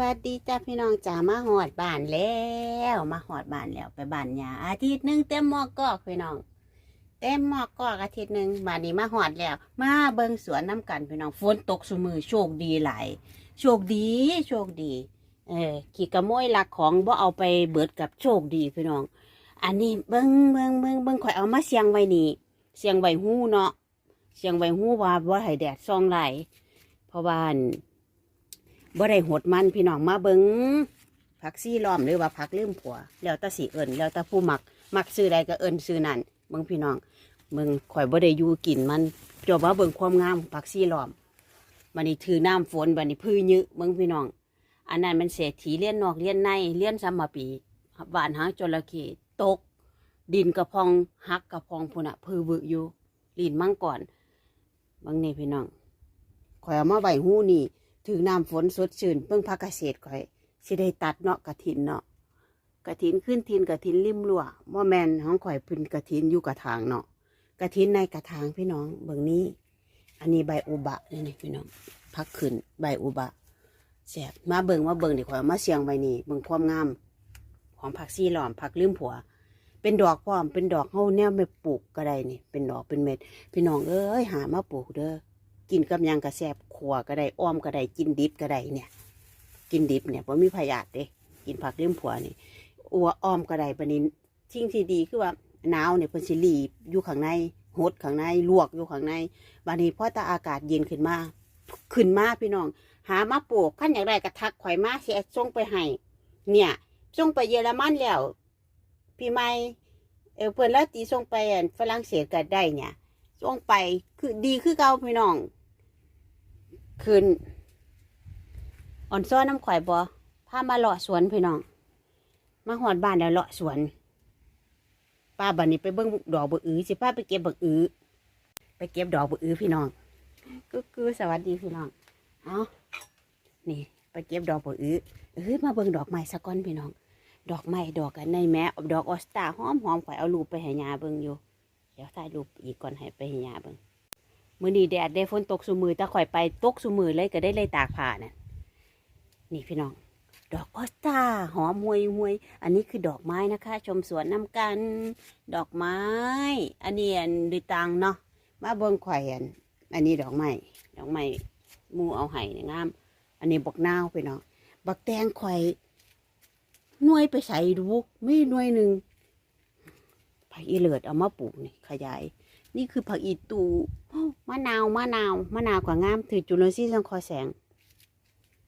วัสดีจ้าพี่น้องจ๋ามาหอดบ้านแล้วมาหอดบ้านแล้วไปบ้านยาอาทิตย์หนึ่งเต็มหมอกกอกพี่น้อง เต็มหมอกกอกอาทิตย์หนึ่งบ้านนี้มาหอดแล้ว มาเบิงสวนน้ำกันพี่น้องฝนตกสมือโชคดีหลายโชคดีโชคดี เออขี่กระโมยลักของบ่เอาไปเบิดกับโชคดีพี่น้อง อันนี้เบิงเบิงเบิงเบิงข่อยเอามาเสียงไว้นี่เสียงไว้หู้เนาะเสียงไว้หู้ว่าบ่ให้แดดส่องไหลเพราะว่าน บ่ได้หดมันพี่น้องมาเบิงผักซี่ล้อมหรือว่าผักลืมผัว แล้วต่สีเอิญแล้วต่ผู้มัก มักซื้อใดก็เอิญซื้อนั่นเบิงพี่น้องเบิงข่อยบ่ได้อยู่กินมันจบว่าเบิงความงามผักซี่ล้อมบันนี้ถือน้ำฝนบันนี้พื้นยืเบิงพี่น้อง อันนั้นมันเศรษฐีเลี้ยนนอกเลี้ยนในเลี้ยนซ้ำมาปีบานหางจระเข้ตก ดินกระพองหักกระพองพุนะพื้วึอยู่ลินมั่งก่อนบางนี่พี่น้องข่อยเอามาใบหูนี่ ถึงน้ำฝนสดชื่นเพิ่งพักเกษตรข่อยสิได้ตัดเนาะกระถินเนาะกระถินขึ้นทินกระถินริมรั้วบ่แมนของข่อยพิ่นกระถินอยู่กระถางเนาะกระถินในกระถางพี่น้องเบิ่งนี้ อันนี้ใบอุบะนี่นี่พี่น้องพักขึ้นใบอุบะแสบมาเบิ่งมาเบิ่งดีข่อยเอามาเสียงไว้นี่เบิ่งความงาม ของผักซีหลอมผักลืมผัว เป็นดอกพร้อมเป็นดอกเฮาแนวไม่ปลูกก็ได้นี่ เป็นดอกเป็นเม็ด พี่น้องเอ้ยหามาปลูกเด้อ กินกับยังกระแซบขัวก็ได้อ้อมก็ได้กินดิบก็ได้เนี่ย กินดิบเนี่ยผมมีพยาธิเด้กินผักเลี้ยงผัวนี่อัวอ้อมก็ได้ปนี้ทิ้งที่ดีคือว่าหนาวเนี่ยเพิ่นสิรีบอยู่ข้างในหดข้างในลวกอยู่ข้างในบัดนี้พอตาอากาศเย็นขึ้นมาขึ้นมาพี่น้อง หามาปลูกขั้นอย่ากได้กระทักข่อยมาเสียส่งไปให้เนี่ยส่งไปเยอรมันแล้วพี่ไม่เออเพิ่อนแล้วตีส่งไปฝรั่งเศสก็ได้เนี่ย ส่งไป คือดีคือเก่าพี่น้องคืนอ่อนซ้อนน้ำข่อยบอพามาเลาะสวนพี่น้อง มาหอดบ้านแล้วเลาะสวน ป้าบันนี้ไปเบิ้งดอกบักอือสิป้าไปเก็บบักอือไปเก็บดอกบักอือพี่น้องก็คือสวัสดีพี่น้อง เอานี่ ไปเก็บดอกบักอือเอ้ยมาเบิ้งดอกไม้สะก้อนพี่น้อง ดอกไม้ดอกกันในแม่ดอกออสตาหอมหอมข่อยเอารูปไปให้ยาเบิ้งอยู่ เดี๋ยวถ่ายรูปอีกก่อนให้ไปให้ยเบิ่งมือนี้แดดได้ฝนตกสุมือตะข่อยไปตกสุมือเลยก็ได้เลยตากผ้าน่ะนี่พี่น้อง ดอกออสตาหอมหวยหวย อันนี้คือดอกไม้นะคะ ชมสวนน้ำกัน ดอกไม้ อันนี้อันดือตังเนาะมาเบิ่งข่อยอัน อันนี้ดอกไม้ดอกไม้มูเอาไห้เนี่ยงาม อันนี้บักนาวพี่น้องบักแตงข่อยหน่วยไปใส่ดูไม่หน่วยหนึ่ง ผักอีเลิศเอามาปลูกนี่ขยาย นี่คือผักอีตูมะนาวมะนาวมะนาวกว่างามถือจุลทรีย์สังคอแสง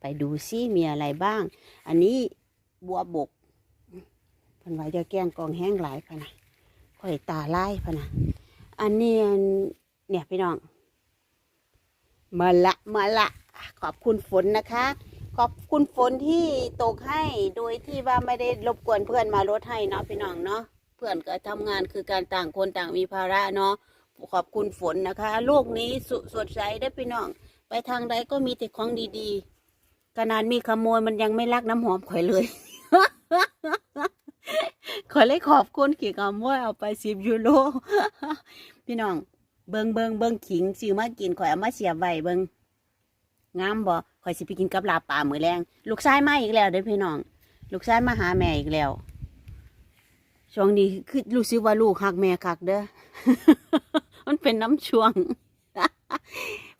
ไปดูซิมีอะไรบ้าง อันนี้บัวบกพันไว้จะแกงกองแห้งหลายพะนะข่อยตาไล่พะนะอันนี้เนี่ยพี่น้องมาละมาละขอบคุณฝนนะคะ ขอบคุณฝนที่ตกให้โดยที่ว่าไม่ได้รบกวนเพื่อนมาลดให้เนาะพี่น้องเนาะ เพื่อนก็ทำงานคือการต่างคนต่างมีภาระเนาะขอบคุณฝนนะคะ โลกนี้สสดใสได้พี่น้อง ไปทางใดก็มีแต่ของดีๆขนาดมีขโมยมันยังไม่รักน้ำหอมข่อยเลยข่อยเลยขอบคุณขี่ขโมยเอาไปสิบยูโรพี่น้อง เบิงเบิงเบิงขิงซื้อมากินข่อยเอามาเสียบไว้เบิงงามบ่ข่อยสิไปกินกับลาปลามือแรงลูกชายมาอีกแล้วเด้อพี่น้อง ลูกชายมาหาแม่อีกแล้ว ช่วงนี้คือรู้สึกว่าลูกหักแม่คักเด้อ มันเป็นน้ำช่วง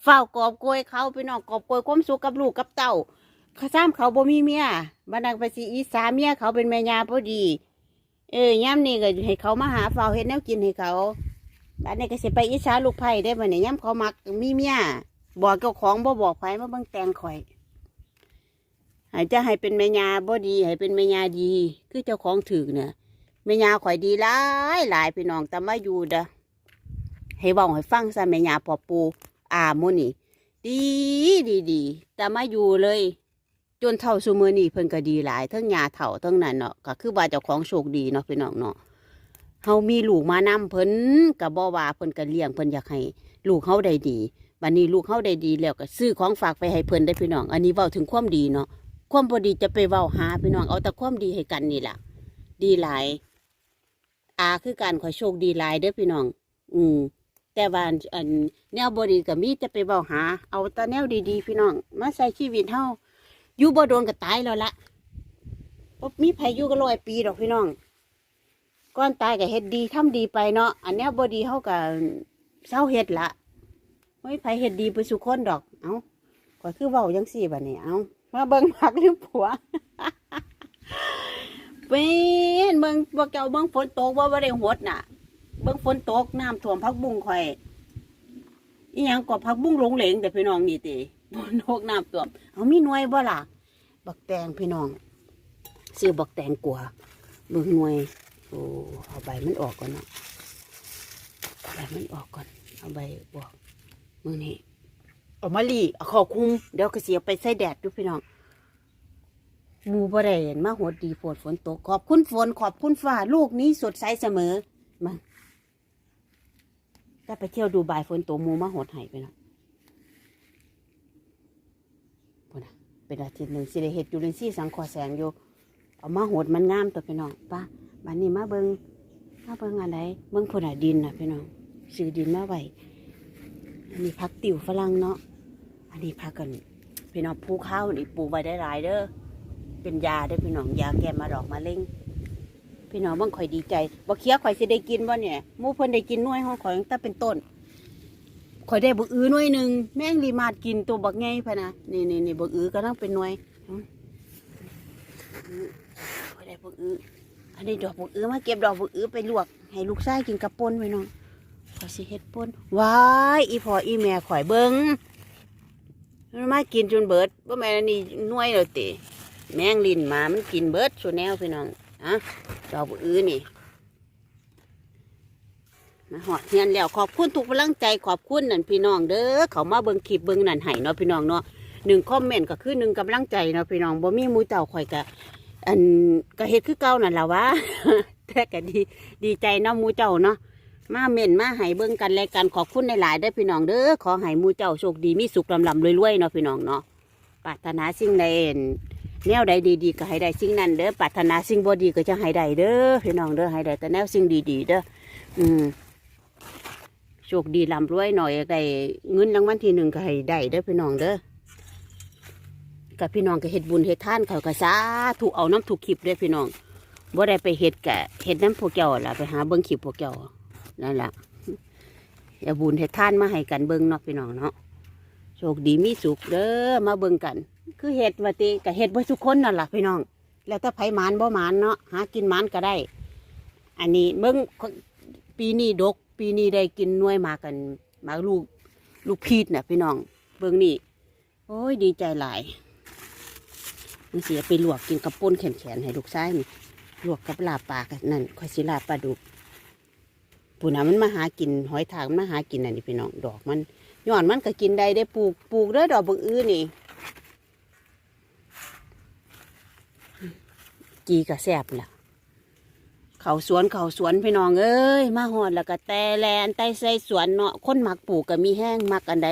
เฝ้ากอบโกยเขาไปนองกอบกยความสุขกับลูกกับเต้าเขาซ้ำเขาบ่มีเมียบันดังไปสิอีสาเมียเขาเป็นแม่ยาพอดี เออย่ำนี่ก็ให้เขามาหาเฝ้าเฮ็ดแนวกินให้เขาบัดนี้ก็สิไปอิสาลูกไผ่ได้บ่เนี่ยย่ำเขามักมีเมียบอกเจ้าของบ่บอกไผมาเบิ่งแตงข่อยให้จะให้เป็นแม่ยาบ่ดีให้เป็นแม่ยาดี คือเจ้าของถือเนี่ย แม่ยาข่อยดีหลายหลายพี่น้องแต่มาอยู่เด้อให้เว้าให้ฟังซะแม่ยาพอปูอาหมุนี่ดีดีดีแต่มาอยู่เลย จนเท่าซุมือนี่เพิ่นก็ดีหลายทั้งยาเฒ่าทั้งนั้นเนาะก็คือว่าเจ้าของโชคดีเนาะพี่น้องเนาะเฮามีลูกมานำเพิ่นก็บ่ว่าเพิ่นก็เลี้ยงเพิ่นอยากให้ลูกเฮาได้ดีบัดนี้ลูกเฮาได้ดีแล้วก็ซื้อของฝากไปให้เพิ่นได้พี่น้อง อันนี้เว้าถึงความดีเนาะความบ่ดีจะไปเว้าหาพี่น้องเอาแต่ความดีให้กันนี่ล่ะ ดีหลาย อาคือการขอโชคดีหลายเด้อพี่น้อง อืม แต่ว่าอันแนวบดีก็มีจะไปเบาหา เอาต่แนวดีๆ พี่น้อง มาใส่ชีวิตเฮาอยู่บ่โดนก็ตายแล้วละบ่มีไผอยู่ก็ร้อยปีดอกพี่น้องก่อนตายก็เฮ็ดดีทำดีไปเนาะอันเนี้ยบ่ดีเฮาก็เศร้าเฮ็ดละบ่มีไผเฮ็ดดีไปสุคนดอก เอ้าก็คือเว้าจังซี่บัดนี้เอ้ามาเบิ่งผักหรือผัว เป็นเบิ่งบ่าเก่าเบิ่งฝนตกบ่บ่ได้หดน่ะ เบิ่งฝนตกน้ำท่วมผักบุ้งข่อยอีหยังก็ผักบุ้งหลงเหลงแต่พี่น้องนี่ติฝนตกน้ำท่วมเอามีหน่วยบ่ล่ะบักแตงพี่น้องซื้อบักแตงกลัวเบิ่งหน่วยโอ้เอาใบมันออกก่อนเนาะเอาใบมันออกก่อนเอาใบออกมือนี้เอามาลีเอาขอคุมเดี๋ยวก็เสียไปใส่แดดดูพี่น้อง มูบ่ได้เห็นมาหดดีฝนฝนตกขอบคุณฝนขอบคุณฟ้าลูกนี้สดใสเสมอมาถ้าไปเที่ยวดูบายฝนตกหมูมาหดให้ไปเนาะพุ่นน่ะเป็นอาทิตย์หนึ่งสิได้เห็ดจุลินทรีย์สังเคราะห์แสงอยู่เอามาหดมันงามตัวพี่น้องป้าบันนี้มาเบิงมาเบิงอะไรเบิงพุ่นน่ะดินนะพี่น้องซื้อดินมาไว้อันนี้พักติ๋วฝรั่งเนาะอันนี้พักกันพี่น้องภูข้าวนี่ปลูกไว้ได้หลายเด้อ เป็นยาเด้พี่น้องยาแก้มาดอกมาเล่งพี่น้องบิ่งข่อยดีใจบ่เคี้ยวข่อยสิได้กินบ่เนี่ยมู่เพิ่นได้กินน่วยของข่อยตั้งแต่เป็นต้นข่อยได้บักอื้อหน่วยหนึ่งแม่งรีมาดกินตัวบักไงพะนะนี่นี่นี่บักอื้อก็ต้องเป็นหน่วยอืมข่อยได้บักอื้ออันนี้ดอกบักอื้อมาเก็บดอกบักอื้อไปลวก ให้ลูกชายกินกับป่นพี่น้องข่อยสิเฮ็ดป่นว้ายอีพ่ออีแม่ข่อยเบิ่งมันมากินจนเบิดว่าแม่นี่น่วยเลยติ แมงลินมามันกินเบิดส่วนแนวพี่น้องอะดอกอื้อนี่มาหอดเฮียนแล้วขอบคุณทุกพลังใจขอบคุณนั่นพี่น้องเด้อเขามาเบิ่งคลิปเบิ่งนั่นให้เนาะพี่น้องเนาะหนึ่งคอมเมนต์ก็คือหนึ่งกำลังใจเนาะพี่น้องบ่มีมูเจ้าข่อยกะอันก็เฮ็ดคือเก่านั่นแหละวะแต่ก็ดีดีใจเนาะมูเจ้าเนาะมาเม่นมาให้เบิ่งกันและกันขอบคุณหลายๆได้พี่น้องเด้อขอให้มูเจ้าโชคดีมีสุขลำลำรวยๆเนาะพี่น้องเนาะปรารถนาสิ่งใด แนวใดดีๆก็ให้ได้สิ่งนั้นเด้อปรารถนาสิ่งบ่ดีก็จะให้ได้เด้อพี่น้องเด้อให้ได้แต่แนวสิ่งดีๆเด้ออืมโชคดีลำรวยหน่อยได้เงินรางวัลที่หนึ่งก็ให้ได้เด้อพี่น้องเด้อกับพี่น้องก็เฮ็ดบุญเฮ็ดท่านเขาก็สาถูกเอาน้ำถูกคลิปเด้อพี่น้องบ่ได้ไปเฮ็ดกะเฮ็ดน้ำพวกเจ้าล่ะไปหาเบิ่งคลิปพวกเจ้านั่นแหละอย่าบุญให้ท่านมาให้กันเบิ่งเนาะพี่น้องเนาะโชคดีมีสุขเด้อมาเบิ่งกัน คือเห็ดว่าติกับเห็ดบ่ทุกคนนั่นล่ะพี่น้อง แล้วถ้าไผมานบ่มานเนาะหากินมานก็ได้ อันนี้เบิ่งปีนี้ดก ปีนี้ได้กินน่วยมากันมาลูกลูกพีดน่ะพี่น้อง เบิ่งนี่โอ้ยดีใจหลายมันเสียไปลวกกินกับป่นแขนๆให้ลูกชายนี่ลวกกับลาปลากันนั่นคอยสิลาปลาดุกปูน่ะมันมาหากินหอยทากมันมาหากินอันนี้พี่น้องดอกมันย้อนมันก็กินได้ได้ปลูกปลูกเด้อดอกบักอื้อนี่ จีกระแซบล่ะ เขาสวนเขาสวนพี่น้องเอ้ยมาหอดแล้วก็แต่แลนใต้ใส่สวนเนาะคนมักปลูกก็มีแห้งมักอันใด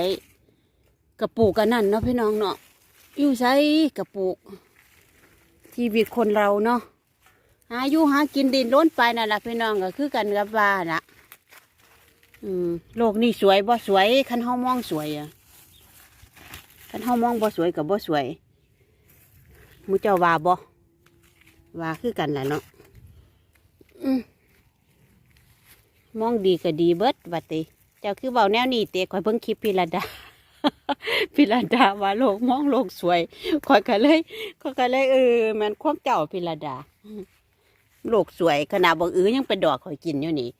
ก็ปลูกกันนั่นเนาะพี่น้องเนาะอยู่ใช้ก็ปลูกชีวิตคนเราเนาะหาอยู่หากินดินล้นไปนั่นแหละพี่น้องก็คือกันกับว่าน่ะอืมโลกนี้สวยบ่สวยคันเฮามองสวยอะคันเฮามองบ่สวยกับบ่สวยมูเจ้าว่าบ่ ว่าคือกันแหละเนาะอืมมองดีก็ดีเบิดวัดติ เจ้าคือเบาแนวนี้เตะคอยเบิ่งคลิปพิรดาพิรดาว่าโลกมองโลกสวยคอยก็เลยคอยก็เลยเออแมันความเจ้าพิรดาโลกสวยขนาดบางอื้อยังเป็นดอกข่อยกินอยู่นี่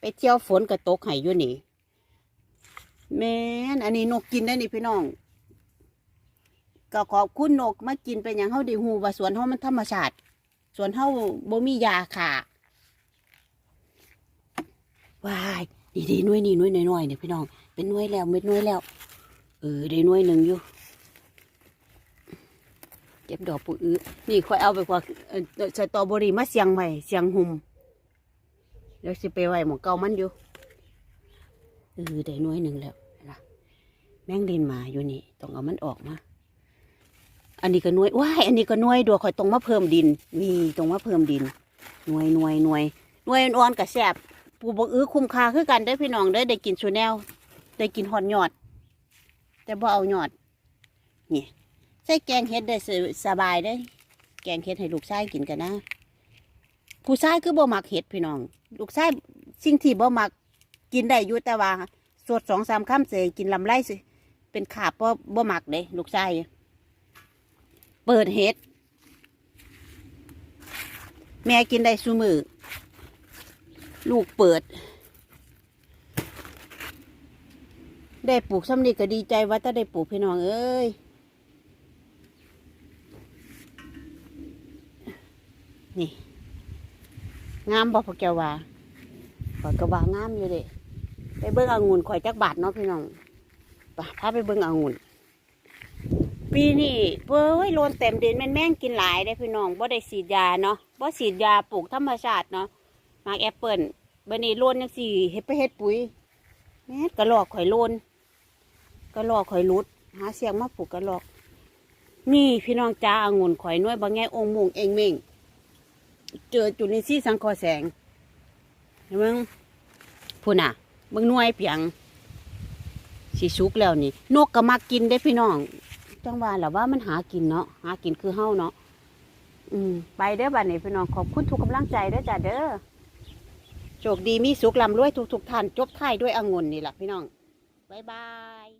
ไปเที่ยวฝนก็ตกให้อยู่นี่แม่นอันนี้นกกินได้นี่พี่น้องก็ขอบคุณนกมากินเป็นอย่างเฮาได้ฮู้ว่าสวนเฮามันธรรมชาติ ส่วนเฮาบ่มียาค่ะว้ายนี่ดีน่วยนี่น่วยน้อยๆเนี่ยพี่น้อง เป็นน่วยแล้วเม็ดน่วยแล้ว เออได้น่วยหนึ่งอยู่ เก็บดอกปูอื้อนี่ค่อยเอาไปกว่าเอ่อสตรอเบอรี่มาเสียงไว้เสียงหุ่มเดี๋ยวสิไปไว้หมองเก่ามันอยู่เออได้หน้ยหนึ่งแล้วนะแมงดินมาอยู่นี่ ต้องเอามันออกมา อันนี้ก็หน่วยว้ายอันนี้ก็หน่วยดัวข่อยต้องมาเพิ่มดินนี่ต้องมาเพิ่มดินหน่วยหน่วยหน่วยหน่วยอ่อนกับแสบปูบกอื้อคุ้มค่าคือกันได้พี่น้องได้ได้กินชูแนว ได้กินหอนยอด แต่บ่เอายอดนี่ใส่แกงเฮ็ดได้สบายได้ แกงเฮ็ดให้ลูกชายกินกันนะผู้ชายคือบ่มักเฮ็ดพี่น้อง ลูกชายสิ่งที่บ่มักกินได้อยู่แต่ว่าสวดสองสามคำเสยกินลำไรสิเป็นขาบบ่บ่มักเด้ลูกชาย เปิดเฮ็ด แม่กินได้ซุมือ ลูกเปิด ได้ปลูกซ้ำนี่ก็ดีใจว่าถ้าได้ปลูกพี่น้องเอ้ยนี่งามบ่พวกเจ้ว่าข่อยก็ว่างามอยู่เด้ไปเบิ่งองุ่นข่อยจักบาทเนาะพี่น้องไปพาไปเบิ่งองุ่น ปีนี้เว้ยโลนเต็มดินแม่นแม่งกินหลายได้พี่น้องบ่ได้ฉีดยาเนาะบ่ฉีดยาปลูกธรรมชาติเนาะมากแอปเปิลบัดนี้โลนจังซี่เฮ็ดไปเฮ็ดปุ๋ยแม่กระหลอกข่อยโลนกระหลอกข่อยหลุด หาเสียงมาปลูกกระหลอก นี่พี่น้องจ้าองุ่นข่อยน้อยบ่แง่องมุงเองเม่งเจอจุลินทรีย์สังคราะห์แสงเห็นมึงพูน่ะเบิ่งน่วยเปียงสีสุกแล้วนี่ นกก็มากินได้พี่น้อง จังว่าแหละว่ามันหากินเนาะหากินคือเฮ้าเนาะอืมไปเด้อบัดนี้พี่น้องขอบคุณทุกกำลังใจเด้อจ้าเด้อโชคดีมีสุขลำรวยทุกทุกท่านจบท้ายด้วยองุ่นนี่แหละพี่น้องบ๊ายบาย